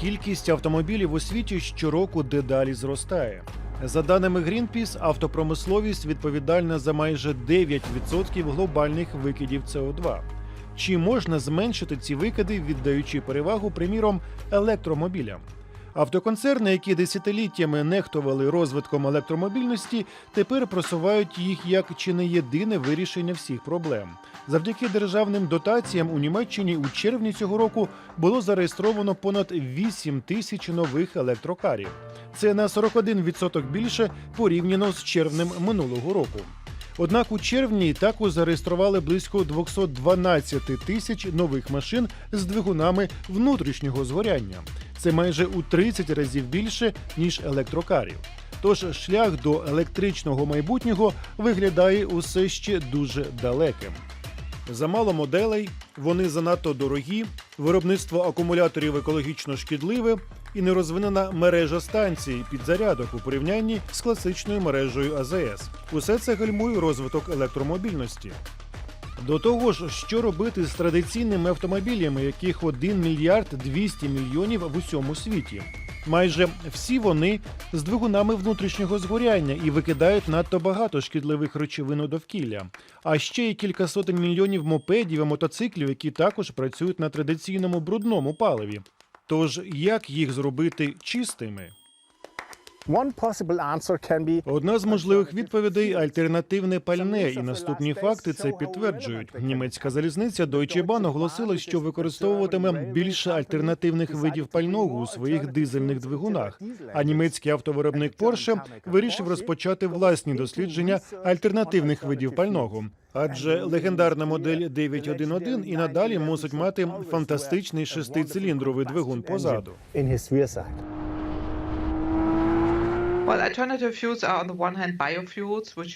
Кількість автомобілів у світі щороку дедалі зростає. За даними Greenpeace, автопромисловість відповідальна за майже 9% глобальних викидів СО2. Чи можна зменшити ці викиди, віддаючи перевагу, приміром, електромобілям? Автоконцерни, які десятиліттями нехтували розвитком електромобільності, тепер просувають їх як чи не єдине вирішення всіх проблем. Завдяки державним дотаціям у Німеччині у червні цього року було зареєстровано понад 8 тисяч нових електрокарів. Це на 41% більше порівняно з червнем минулого року. Однак у червні також зареєстрували близько 212 тисяч нових машин з двигунами внутрішнього згоряння. Це майже у 30 разів більше ніж електрокарів. Тож шлях до електричного майбутнього виглядає усе ще дуже далеким. Замало моделей, вони занадто дорогі, виробництво акумуляторів екологічно шкідливе і нерозвинена мережа станцій підзарядок у порівнянні з класичною мережею АЗС. Усе це гальмує розвиток електромобільності. До того ж, що робити з традиційними автомобілями, яких 1 мільярд 200 мільйонів в усьому світі. Майже всі вони з двигунами внутрішнього згоряння і викидають надто багато шкідливих речовин у довкілля. А ще є кілька сотень мільйонів мопедів і мотоциклів, які також працюють на традиційному брудному паливі. Тож як їх зробити чистими? Одна з можливих відповідей альтернативне пальне, і наступні факти це підтверджують. Німецька залізниця Deutsche Bahn оголосила, що використовуватиме більше альтернативних видів пального у своїх дизельних двигунах. А німецький автовиробник Porsche вирішив розпочати власні дослідження альтернативних видів пального. Адже легендарна модель 911 і надалі мусить мати фантастичний шестициліндровий двигун позаду.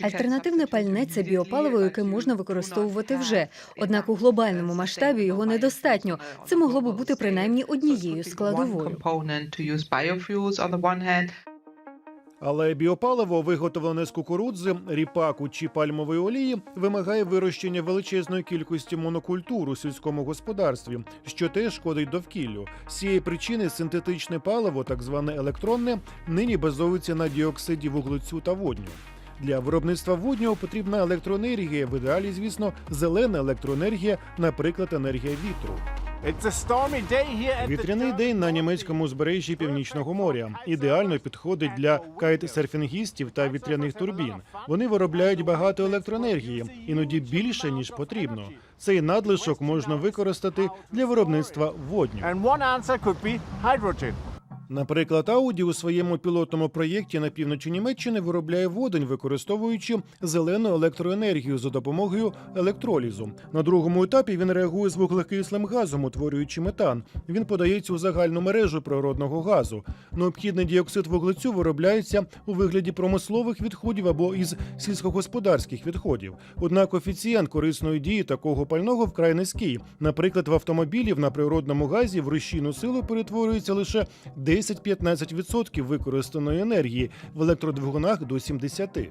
Альтернативне пальне це біопаливо, яке можна використовувати вже. Однак у глобальному масштабі його недостатньо. Це могло би бути принаймні однією складовою. Але біопаливо, виготовлене з кукурудзи, ріпаку чи пальмової олії, вимагає вирощення величезної кількості монокультур у сільському господарстві, що теж шкодить довкіллю. З цієї причини синтетичне паливо, так зване електронне, нині базується на діоксиді вуглецю та водню. Для виробництва воднього потрібна електроенергія. В ідеалі, звісно, зелена електроенергія, наприклад, енергія вітру. Вітряний день на німецькому узбережжі Північного моря ідеально підходить для кайт-серфінгістів та вітряних турбін. Вони виробляють багато електроенергії, іноді більше ніж потрібно. Цей надлишок можна використати для виробництва водню. Наприклад, Audi у своєму пілотному проєкті на півночі Німеччини виробляє водень, використовуючи зелену електроенергію за допомогою електролізу. На другому етапі він реагує з вуглекислим газом, утворюючи метан. Він подається у загальну мережу природного газу. Необхідний діоксид вуглецю виробляється у вигляді промислових відходів або із сільськогосподарських відходів. Однак коефіцієнт корисної дії такого пального вкрай низький. Наприклад, в автомобілів на природному газі в рушійну силу перетворюється лише 10-15% використаної енергії, в електродвигунах до 70%.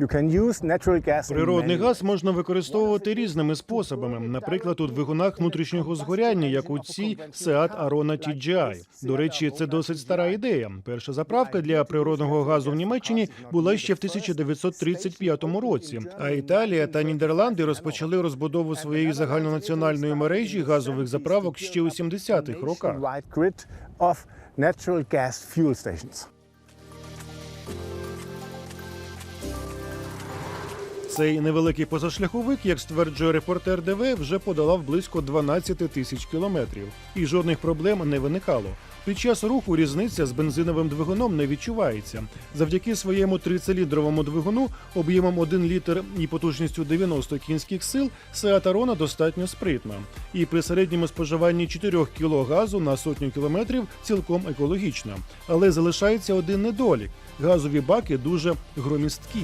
You can use natural gas. in Природний газ можна використовувати різними способами, наприклад, у двигунах внутрішнього згоряння, як у цій Seat Arona TGI. До речі, це досить стара ідея. Перша заправка для природного газу в Німеччині була ще в 1935 році. А Італія та Нідерланди розпочали розбудову своєї загальнонаціональної мережі газових заправок ще у 70-х роках. natural gas fuel stations. Цей невеликий позашляховик, як стверджує репортер ДВ, вже подолав близько 12 тисяч кілометрів, і жодних проблем не виникало. Під час руху різниця з бензиновим двигуном не відчувається. Завдяки своєму трициліндровому двигуну об'ємом 1 літр і потужністю 90 кінських сил Arona достатньо спритна. І при середньому споживанні 4 кг газу на сотню кілометрів цілком екологічна. Але залишається один недолік: газові баки дуже громісткі.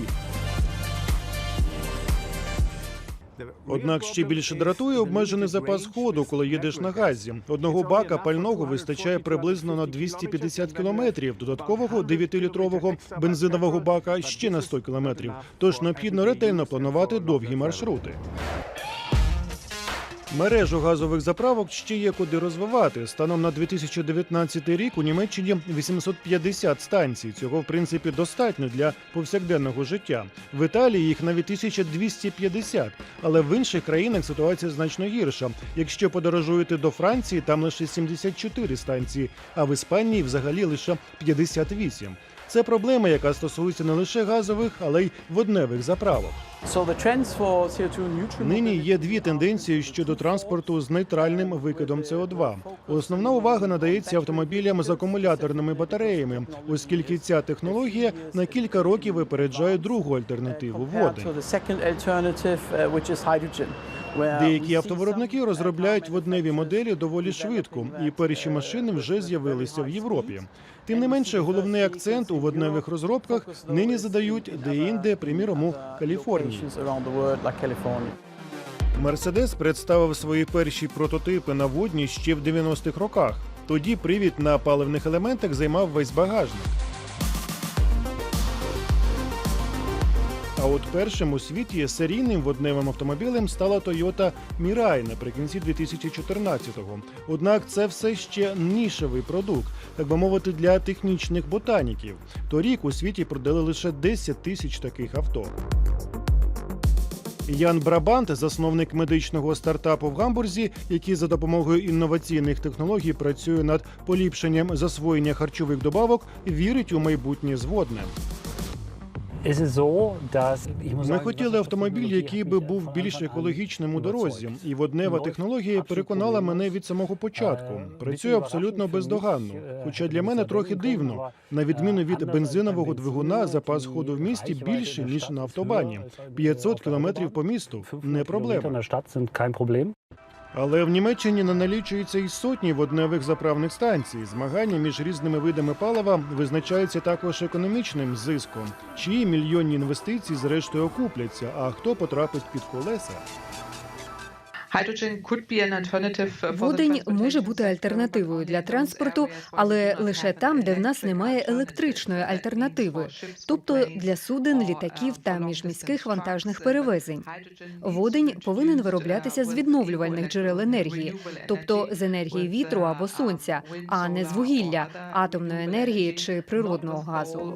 Однак ще більше дратує обмежений запас ходу, коли їдеш на газі. Одного бака пального вистачає приблизно на 250 кілометрів. Додаткового 9-літрового бензинового бака ще на 100 кілометрів. Тож необхідно ретельно планувати довгі маршрути. Мережу газових заправок ще є куди розвивати. Станом на 2019 рік у Німеччині 850 станцій. Цього в принципі достатньо для повсякденного життя. В Італії їх навіть 1250, але в інших країнах ситуація значно гірша. Якщо подорожуєте до Франції, там лише 74 станції, а в Іспанії взагалі лише 58. Це проблема, яка стосується не лише газових, але й водневих заправок. So the trends for CO2 neutral Нині є дві тенденції щодо транспорту з нейтральним викидом СО2. Основна увага надається автомобілям з акумуляторними батареями, оскільки ця технологія на кілька років випереджає другу альтернативу води. uh, Деякі автовиробники розробляють водневі моделі доволі швидко, і перші машини вже з'явилися в Європі. Тим не менше, головний акцент у водневих розробках нині задають де-інде, приміром у Каліфорнії. Мерседес представив свої перші прототипи на водні ще в 90-х роках. Тоді привід на паливних елементах займав весь багажник. А от першим у світі серійним водневим автомобілем стала Toyota Mirai наприкінці 2014-го. Однак це все ще нішевий продукт, так би мовити, для технічних ботаніків. Торік у світі продали лише 10 тисяч таких авто. Ян Брабант, засновник медичного стартапу в Гамбурзі, який за допомогою інноваційних технологій працює над поліпшенням засвоєння харчових добавок, вірить у майбутнє зводне. Ми хотіли автомобіль, який би був більш екологічним у дорозі, і воднева технологія переконала мене від самого початку. Працює абсолютно бездоганно. Хоча для мене трохи дивно. На відміну від бензинового двигуна, запас ходу в місті більший ніж на автобані. 500 кілометрів по місту не проблема. Але в Німеччині не налічується і сотні водневих заправних станцій. Змагання між різними видами палива визначаються також економічним зиском. Чиї мільйонні інвестиції зрештою окупляться, а хто потрапить під колеса? Водень може бути альтернативою для транспорту, але лише там, де в нас немає електричної альтернативи, тобто для суден, літаків та міжміських вантажних перевезень. Водень повинен вироблятися з відновлювальних джерел енергії, тобто з енергії вітру або сонця, а не з вугілля, атомної енергії чи природного газу.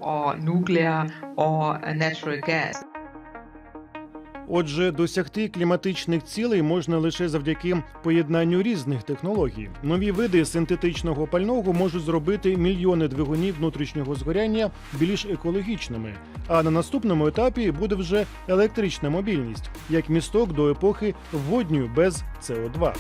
Отже, досягти кліматичних цілей можна лише завдяки поєднанню різних технологій. Нові види синтетичного пального можуть зробити мільйони двигунів внутрішнього згоряння більш екологічними. А на наступному етапі буде вже електрична мобільність, як місток до епохи водню без СО2.